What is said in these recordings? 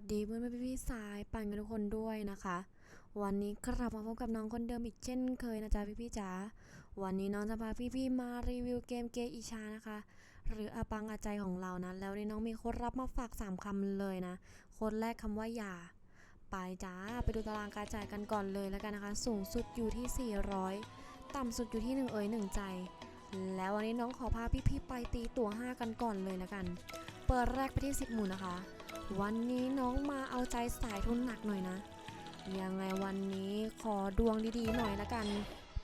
วัสดีเพื่อนๆพี่สายปันกันทุกคนด้วยนะคะ วันนี้กลับมาพบกับน้องคนเดิมอีกเช่นเคยนะจ๊ะพี่ๆจ๋าวันนี้น้องจะพาพี่ๆมารีวิวเกมเกอีชานะคะ หรืออาปังอาใจของเรานะแล้วนนี้น้องมีโค้ดรับมาฝาก 3คำเลยนะโค้ดแรกคำว่าอย่าไปจ้าไปดูตารางการจ่ายกันก่อนเลยแล้วกันนะคะ สูงสุดอยู่ที่ 400 ต่ำสุดอยู่ที่1เอ๋ย1ใจ แล้ววันนี้น้องขอพาพี่ๆไปตีตัว 5 กันก่อนเลยแล้วกัน เปิดแรกไปที่ 10 หมุนนะคะ วันนี้น้องมาเอาใจสายทุนหนักหน่อยนะ ยังไงวันนี้ขอดวงดีๆหน่อยละกัน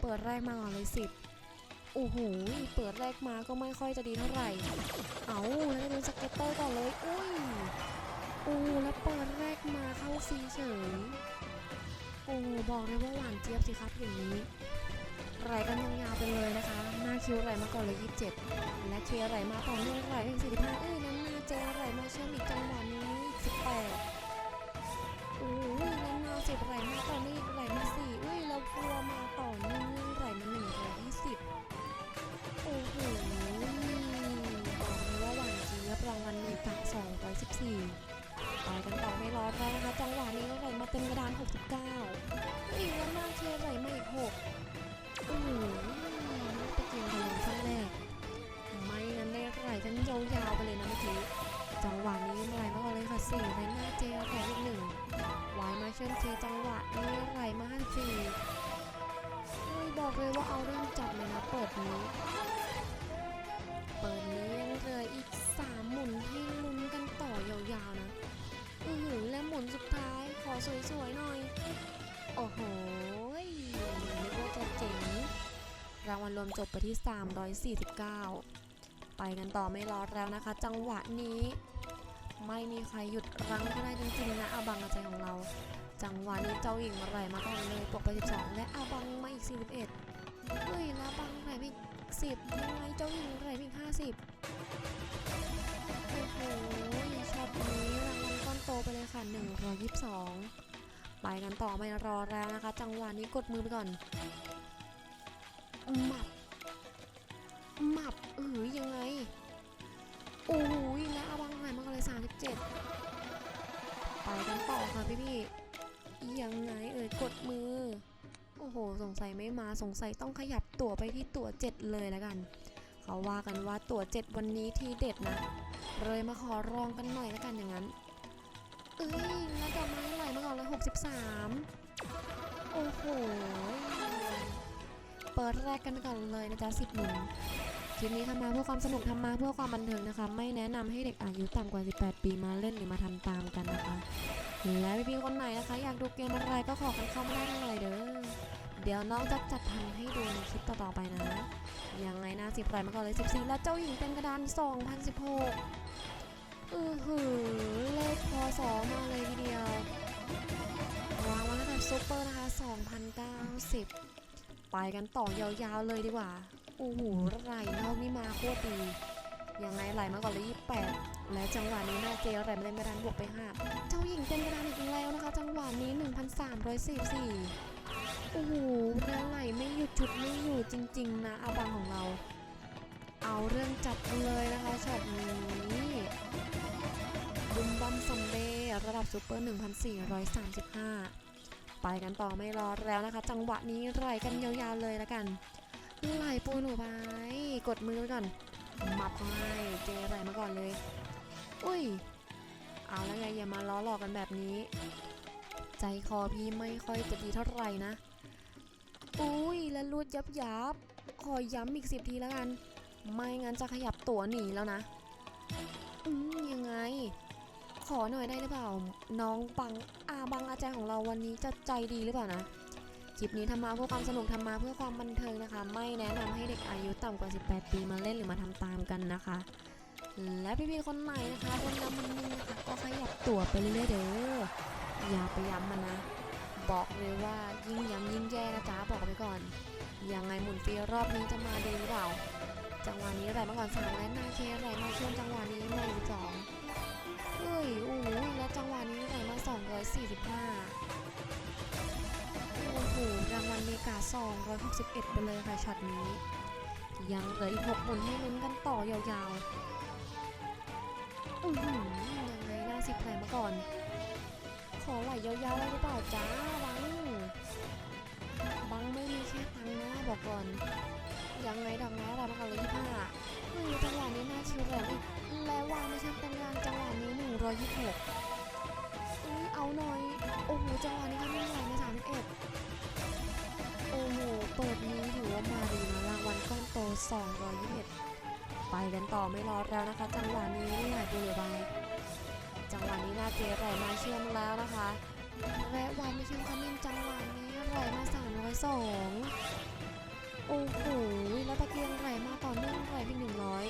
เปิดแรกมาก่อนเลยสิบโอ้โห เปิดแรกมาก็ไม่ค่อยจะดีเท่าไหร่ เอาแล้วโดูสเก็ตเตอร์ก่อนเลย อุ้ยโอ้แล้วเปิดแรกมาเข้าฟรีเฉย โอ้บอกเลยว่าหวานเจี๊ยบสิครับอย่างนี้ไหลกันยาวๆไปเลยนะคะ หน้าคิวไหลมาก่อนเลย 27 และเคลียร์ไหลมาต่อเนื่องไหลถึง45เอ้ยนั้น เจอไหลมาเชื่อมอีกจังหวะนี้สิบแปดอู้ยนั้นมาสิบไหลมาตอนนี้องไหลมา4เอ้ยเราพัว สี่ไหลหน้าเจลแถมอีกหนึ่งวายมาเชื่อมทีจังหวะนี้ไหลมาห้าสี่เฮ้ยบอกเลยว่าเอาเรื่องจัดเลยนะเปิดนี้ เปิดนี้ยังเหลืออีกสามหมุนให้ลุ้นกันต่อยาวๆนะอือหือและหมุนสุดท้ายขอสวยๆหน่อย โอ้โหนึกว่าจะเจ๋งรางวัลรวมจบไปที่ 349 ไปกันต่อไม่รอแล้วนะคะ จังหวะนี้ ไม่มีใครหยุดรั้งก็ได้จริงๆนะอาบังใจของเรา จังหวะนี้เจ้าหญิงมาไหลมาก่อนเลยตกไป 12 และอาบังมาอีก 41เฮ้ยแล้วบังไหลไปอีก10ยังไงเจ้าหญิงไหลไปอีก50 โอ้โหช็อตนี้รางวัลก้อนโตไปเลยค่ะ 122 ไปกันต่อไม่รอแล้วนะคะ จังหวะนี้กดมือไปก่อนหมั ค่ะพี่พี่ยังไงเอ่ยกดมือ โอ้โห สงสัยไม่มาสงสัยต้องขยับตั๋วไปที่ตั๋ว7เลยแล้วกัน เขาว่ากันว่าตั๋ว7วันนี้ทีเด็ดนะ เลยมาขอรองกันหน่อยแล้วกันอย่างนั้น เอ้ยแล้วดอกไม้ไหลมาก่อนเลย63โอ้โห เปิดแรกกันก่อนเลยนะจ๊ะสิบหมุนคลิปนี้ทำมาเพื่อความสนุกทำมาเพื่อความบันเทิงนะคะ ไม่แนะนำให้เด็กอายุต่ำกว่า 18 ปีมาเล่นหรือมาทำตามกันนะคะ และพี่ๆคนไหนนะคะ อยากดูเกมอะไรก็ขอกันเข้ามาได้เลยเด้อ เดี๋ยวน้องจะจัดทำให้ดูในคลิปต่อๆไปนะ ยังไงนะสิบไหลมาก่อนเลย 14 แล้วเจ้าหญิงเต็มกระดาน 2016 อือหือ เลขพศมาเลยทีเดียววางไว้แล้วกับซุปเปอร์นะคะ 2090 ไปกันต่อยาวๆเลยดีกว่า โอ้โหไหลนอกนี่มาโคตรดี ยังไงไหลมาก่อนเลย28และจังหวะนี้หน้าเจลไหลมาเต็มกระดานบวกไป5เจ้าหญิงเต็มกระดานอีกแล้วนะคะ จังหวะนี้1,344โอ้โหแล้วไหลไม่หยุดชุดไม่อยู่จริง ๆ นะอาบังของเรา เอาเรื่องจัดเลยนะคะช็อตนี้บุมบัมซัมเบ้ระดับซูเปอร์1,435ไปกันต่อไม่รอแล้วนะคะ จังหวะนี้ไหลกันยาวๆเลยล้วกันไหลปูหนูไปกดมือไว้ก่อน มับเขาให้เจไหลมาก่อนเลย อุ้ย เอาแล้วไงอย่ามาล้อหลอกกันแบบนี้ ใจคอพี่ไม่ค่อยจะดีเท่าไหร่นะ อุ้ยแล้วรูดยับยับ ขอย้ำอีกสิบทีแล้วกัน ไม่งั้นจะขยับตัวหนีแล้วนะ อืมยังไง ขอหน่อยได้หรือเปล่า น้องบังอาบังอาจารย์ของเราวันนี้จะใจดีหรือเปล่านะ คลิปนี้ทำมาเพื่อความสนุกทำมาเพื่อความบันเทิงนะคะ ไม่แนะนำให้เด็กอายุต่ำกว่า 18 ปีมาเล่นหรือมาทำตามกันนะคะ และพี่ๆคนไหนนะคะโดนน้ำมันนี่นะคะก็ขยับตัวไปเรื่อยๆเด้ออย่าไปย้ำมันนะ บอกเลยว่ายิ่งย้ำยิ่งแย่นะจ๊ะบอกไปก่อนยังไงหมุนฟรีรอบนี้จะมาดีหรือเปล่าจังหวะนี้ไหลมาก่อนสามและนาเคไหลมาช่วงจังหวะนี้มาอีกสองเฮ้ยโอ้โหแล้วจังหวะนี้ไหลมา245 โอ้โหรางวัลเมกา 261 ไปเลยค่ะช็อตนี้ ยังเหลืออีก6หมุนให้ลุ้นกันต่อยาวๆ อือหือยังไงหน้าสิบไหลมาก่อน ขอไหลยาวๆเลยหรือเปล่าจ้าบัง บังไม่มีแค่ตังนะบอกก่อน ยังไงดอกไม้อะรมากันเลยยี่ห้าเฮ้ยจังหวะนี้น่าชิวแรงอีกแล้ววางไม่ใช่เป็นงานจังหวะนี้หนึ่งร้อยยี่สิบหกอุ้ยเอาหน่อย โอ้โหจังหวะนี้ก็ไม่ไหวในสามสิบเโอ้โห เปิดนี้ถือว่ามาดีนะรางวัลก้อนโตสองร้อยเอ็ดไปกันต่อไม่รอแล้วนะคะ จังหวะนี้ไม่หายไปจังหวะนี้นาเจไหลมาเชื่อมแล้วนะคะและวันไม่เชื่อมคมินจังหวะนี้ไหลมาสามร้อยสองโอ้โห แล้วตะเกียงไหลมาต่อเนื่องไหลไปหนึ่งร้อย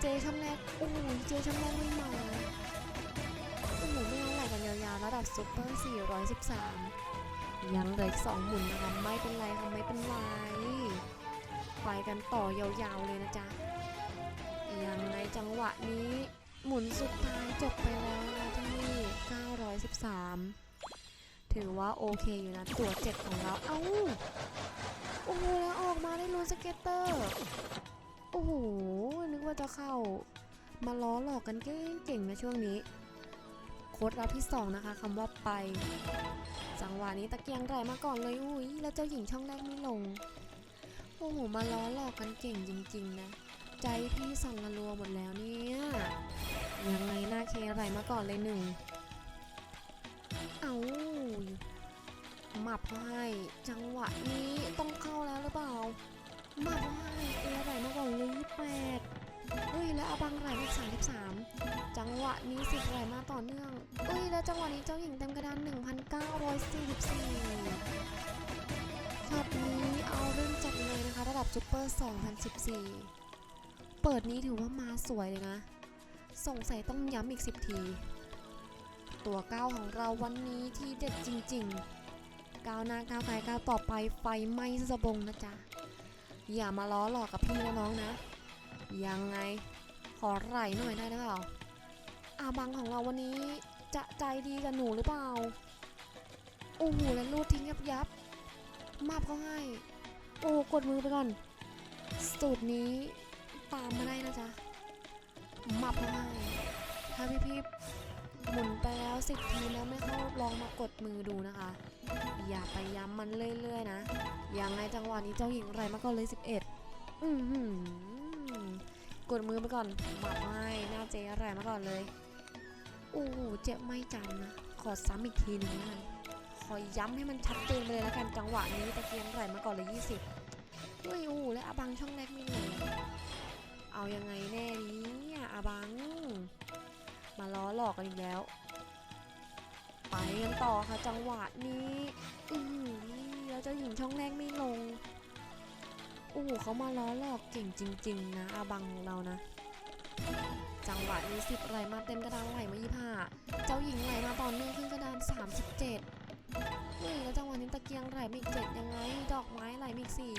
เจช่ำแรกโอ้โห เจช่ำแรกไม่มาโอ้โหไม่เอาไหลกันยาวๆระดับซุปเปอร์ 413 ยังเหลืออีกสองหมุนนะคะไม่เป็นไรค่ะไม่เป็นไรไปกันต่อยาวๆเลยนะจ๊ะยังไงจังหวะนี้หมุนสุดท้ายจบไปแล้วนะที่913 ถือว่าโอเคอยู่นะตัวเจ็ดของเรา เอ้า โอ้โห แล้วออกมาได้ลุ้นสเก็ตเตอร์ โอ้โห นึกว่าจะเข้า มาล้อหลอกกันเก่งๆนะช่วงนี้ โค้ดลับที่ 2 นะคะคำว่าไป จังหวะนี้ตะเกียงไหลมาก่อนเลยอุ้ยแล้วเจ้าหญิงช่องแรกไม่ลงโอ้โหมาล้อหลอกกันเก่งจริง ๆ นะ ใจพี่สั่นละรัวหมดแล้วเนี่ยยังไงหน้าเคไหลมาก่อนเลยหนึ่งเอาหมับให้จังหวะนี้ต้องเข้าแล้วหรือเปล่าหมับให้เอไหลมาก่อนเลยแปด เฮ้ยแล้วอบังไหลมาสามสิบสามจังหวะนี้สิบไหลมาต่อเนื่องเอ้ยแล้วจังหวะนี้เจ้าหญิงเต็มกระดาน 1,944ช็อตนี้เอาเรื่องจัดเลยนะคะ ระดับซูเปอร์ 2014 เปิดนี้ถือว่ามาสวยเลยนะ สงสัยต้องย้ำอีก 10 ที ตัวก้าวของเราวันนี้ที่เด็ดจริง ๆ ก้าวหน้าก้าวไกลก้าวต่อไปไฟไหม้สะบงนะจ๊ะอย่ามาล้อหลอกกับพี่และน้องนะ ยังไง ขอไหลหน่อยได้หรือเปล่าอาบังของเราวันนี้จะใจดีกับหนูหรือเปล่า โอ้โหแล้วลูดทิ้งยับยับ มาบเขาให้ โอ้กดมือไปก่อน สูตรนี้ตามมาได้นะจ๊ะมับเขาให้ถ้าพี่พี่หมุนไปแล้วสิบทีแล้วไม่เข้าลองมากดมือดูนะคะ อย่าไปย้ำมันเรื่อยๆนะ ยังไงจังหวะนี้เจ้าหญิงไรมาก่อนเลย 11 อือหือ กดมือไปก่อนหมับให้หน้าเจ๊ไรมาก่อนเลยโอ้โหเจ็บไม่จำนะขอซ้ำอีกทีหนึ่งนะขอย้ำให้มันชัดเจนไปเลยแล้วกันจังหวะนี้ตะเกียงไรมาก่อนเลย 20เฮ้ยโอ้โหแล้วอาบังช่องแรกไม่เลยเอายังไงแน่เนี่ยอาบัง มาล้อหลอกกันอีกแล้ว ไปกันต่อค่ะจังหวะนี้อือหือแล้วเจ้าหญิงช่องแรกไม่ลง โอ้โหเขามาล้อหลอกเก่งจริง ๆ นะอาบังของเรานะ จังหวะนี้สิบไหลมาเต็มกระดานไหลมายี่ห้าเจ้าหญิงไหลมาตอเนื่องขึ้นกระดาน37เฮ้ยแล้วจังหวะนี้ตะเกียงไหลมาอีกเจ็ดยังไง ดอกไม้ไหลมาอีกสี่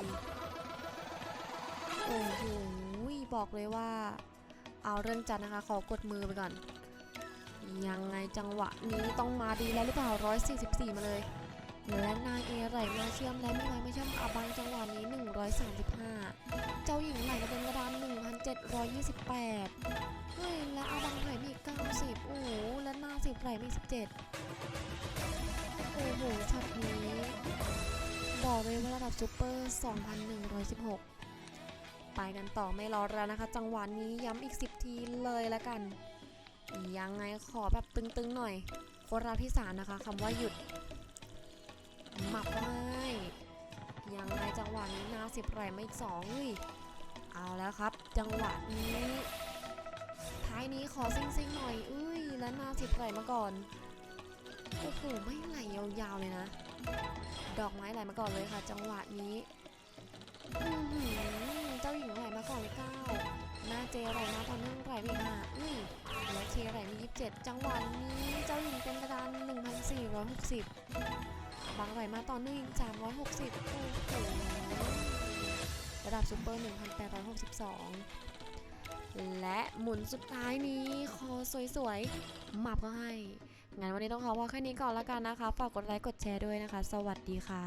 โอ้โหบอกเลยว่า เอาเรื่องจัดนะคะ ขอกดมือไปก่อน ยังไงจังหวะนี้ต้องมาดีแล้วหรือเปล่า144 มาเลย และนางเอไหลมาเชื่อมและม่ไหลไม่เชื่อมอาบังจังหวะนี้ 135 เจ้าหญิงไหลมาเป็นกระดาน1,728 เฮ้ย และอาบังไหลมี90 โอ้โห และนาสิบไหลมี 17 โอ้โหช็อตนี้ บอกเลยว่าระดับซูเปอร์ 2,116 ไปกันต่อไม่รอแล้วนะคะ จังหวะนี้ย้ำอีก 10 ทีเลยแล้วกัน ยังไงขอแบบตึงๆหน่อยโคราที่สามนะคะคำว่าหยุด หมับให้ยังไงจังหวะนี้นาสิบไหลมาอีกสองเฮ้ยเอาแล้วครับ จังหวะนี้ ท้ายนี้ขอซิ่งหน่อยเอ้ยแล้วนาสิบไหลมาก่อนโอ้โหไม่ไหลยาวๆเลยนะ ดอกไม้ไหลมาก่อนเลยค่ะ จังหวะนี้เจ้าหญิงไหลมาก่อนเลยเก้าหน้าเจไหลมาตอนนึ่งไหลไปอีห้าอุ้ยและเคไหลมี27จังหวะนี้เจ้าหญิงเป็นกระดาน1,460บ บางไหลมาตอนนื่องอี360โอ้โหระดับซูเปอร์ 1862 และหมุนสุดท้ายนี้คอสวยๆหมับก็ให้งั้นวันนี้ต้องขอพอแค่นี้ก่อนแล้วกันนะคะ ฝากกดไลค์กดแชร์ด้วยนะคะ สวัสดีค่ะ